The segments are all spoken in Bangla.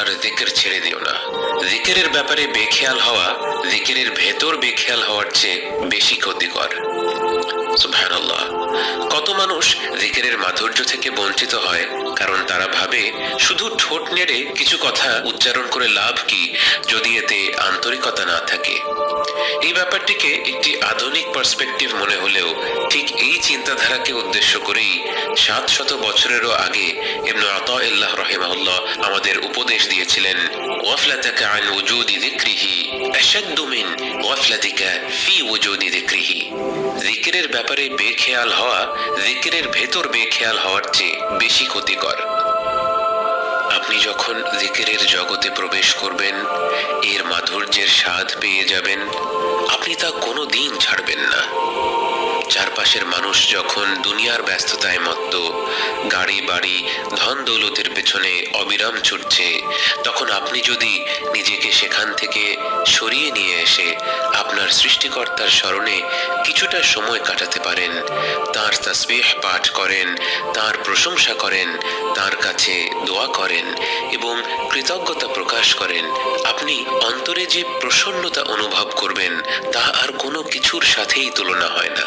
আল্লাহর দিকের ছেড়ে দিও না। দিকের ব্যাপারে বেখেয়াল হওয়া দিকের ভেতর বেখেয়াল হওয়ার চেয়ে বেশি ক্ষতিকর। সুবহানাল্লাহ। মানুষ জিকিরের মাধুর্য থেকে বঞ্চিত হয়, কারণ তারা ভাবে শুধু ঠোঁট নেড়ে কিছু কথা উচ্চারণ করে লাভ কি, যদি এতে আন্তরিকতা না থাকে। এই ব্যাপারটিকে একটি আধুনিক পার্সপেক্টিভ মনে হলেও ঠিক এই চিন্তাধারাকে উদ্দেশ্য করেই সাত শত বছরেরও আগে ইবনু আতাইল্লাহ রহিমাহুল্লাহ আমাদের উপদেশ দিয়েছিলেন, ওয়াফলাতাকা আন উজুদি যিকরিহি, আশাদ্দু মিন ওয়াফলাতিকা ফি উজুদি যিকরিহি। জিকিরের ব্যাপারে বেখেয়াল হওয়া, জিকিরের ভেতর বেখেয়াল হওয়ার চেয়ে বেশি ক্ষতিকর। আপনি যখন জিকিরের জগতে প্রবেশ করবেন, এর মাধুর্যের স্বাদ পেয়ে যাবেন, আপনি তা কোনো দিন ছাড়বেন না। চারপাশের মানুষ যখন দুনিয়ার ব্যস্ততায় মত্ত, গাড়ি, বাড়ি, ধন দৌলতের পেছনে অবিরাম ছুটছে, তখন আপনি যদি নিজেকে সেখান থেকে সরিয়ে নিয়ে এসে আপনার সৃষ্টিকর্তার স্মরণে কিছুটা সময় কাটাতে পারেন, তার তাসবিহ পাঠ করেন, তার প্রশংসা করেন, তার কাছে দোয়া করেন এবং কৃতজ্ঞতা প্রকাশ করেন, আপনি অন্তরে যে প্রসন্নতা অনুভব করবেন তা আর কোনো কিছুর সাথেই তুলনা হয় না।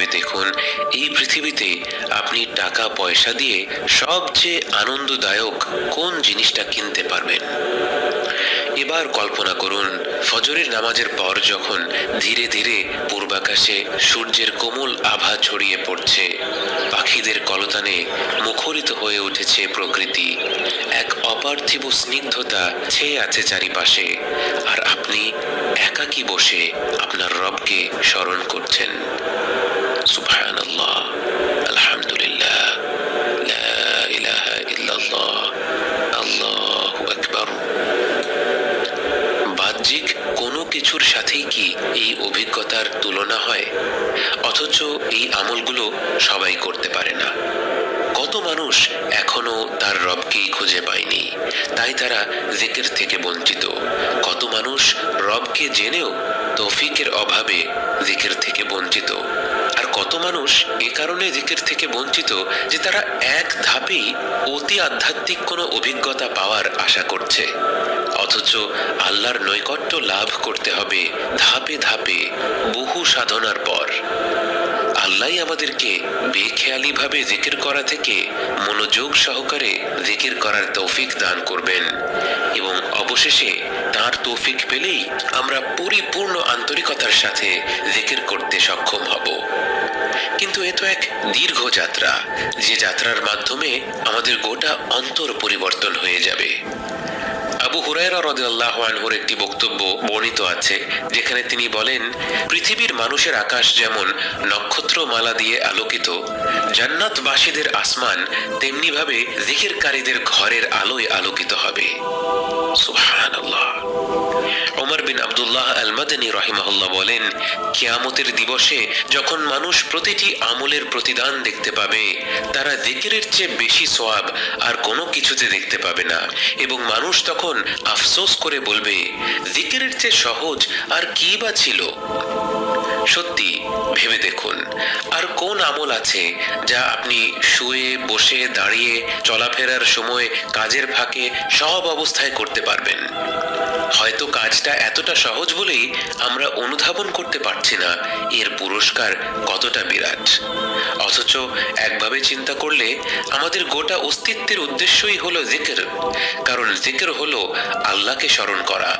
ভেবে দেখুন, এই পৃথিবীতে আপনি টাকা, পয়সা দিয়ে সবচেয়ে আনন্দদায়ক কোন জিনিসটা কিনতে পারবেন? এবার কল্পনা করুন, ফজরের নামাজের পর যখন ধীরে ধীরে পূর্বাকাশে সূর্যের কোমল আভা ছড়িয়ে পড়ছে, পাখিদের কলতানে মুখরিত হয়ে উঠেছে প্রকৃতি। এক অপার্থিব স্নিগ্ধতা ছেয়ে আছে চারিপাশে, আর আপনি একাকী বসে আপনার রবকে স্মরণ করছেন। অথচ এই আমলগুলো সবাই করতে পারে না। কত মানুষ এখনও তার রবকেই খুঁজে পায়নি। তাই তারা জিকির থেকে বঞ্চিত। কত মানুষ রবকে জেনেও তৌফিকের অভাবে জিকির থেকে বঞ্চিত। আর কত মানুষ এ কারণে জিকির থেকে বঞ্চিত যে তারা এক ধাপেই অতি আধ্যাত্মিক কোনো অভিজ্ঞতা পাওয়ার আশা করছে। অথচ আল্লাহর নৈকট্য লাভ করতে হবে ধাপে ধাপে বহু সাধনার পর। আল্লাহ আমাদেরকে বেখেয়ালি ভাবে জিকির করা থেকে মনোযোগ সহকারে জিকির করার তৌফিক দান করবেন। এবং অবশেষে তার তৌফিক পেলেই আমরা পরিপূর্ণ আন্তরিকতার সাথে জিকির করতে সক্ষম হব। কিন্তু এ তো এক দীর্ঘ যাত্রা। যে যাত্রার মাধ্যমে আমাদের গোটা অন্তর পরিবর্তন হয়ে যাবে। আবু হুরায়রা রাদিয়াল্লাহু আনহুর একটি বক্তব্য বর্ণিত আছে, যেখানে তিনি বলেন, পৃথিবীর মানুষের আকাশ যেমন নক্ষত্র মালা দিয়ে আলোকিত, জান্নাতবাসীদের আসমান তেমনিভাবে জিকিরকারীদের ঘরের আলোয় আলোকিত হবে। সুবহানাল্লাহ। বিন আব্দুল্লাহ আল মাদানী রাহিমাহুল্লাহ বলেন, কিয়ামতের দিবসে যখন মানুষ প্রতিটি আমলের প্রতিদান দেখতে পাবে, তারা জিকিরের চেয়ে বেশি সোয়াব আর কোনো কিছুতে দেখতে পাবে না। এবং মানুষ তখন আফসোস করে বলবে, জিকিরের চেয়ে সহজ আর কি বা ছিল? সত্যি, ভেবে দেখুন, আর কোন আমল আছে যা আপনি শুয়ে, বসে, দাঁড়িয়ে, চলাফেরার সময়, কাজের ফাঁকে, সব অবস্থায় করতে পারবেন? হয়তো কাজটা এতটা সহজ বলেই আমরা অনুধাবন করতে পারছি না এর পুরস্কার কতটা বিরাট। অথচ একভাবে চিন্তা করলে আমাদের গোটা অস্তিত্বের উদ্দেশ্যই হলো জিকের। কারণ জিকের হলো আল্লাহকে স্মরণ করা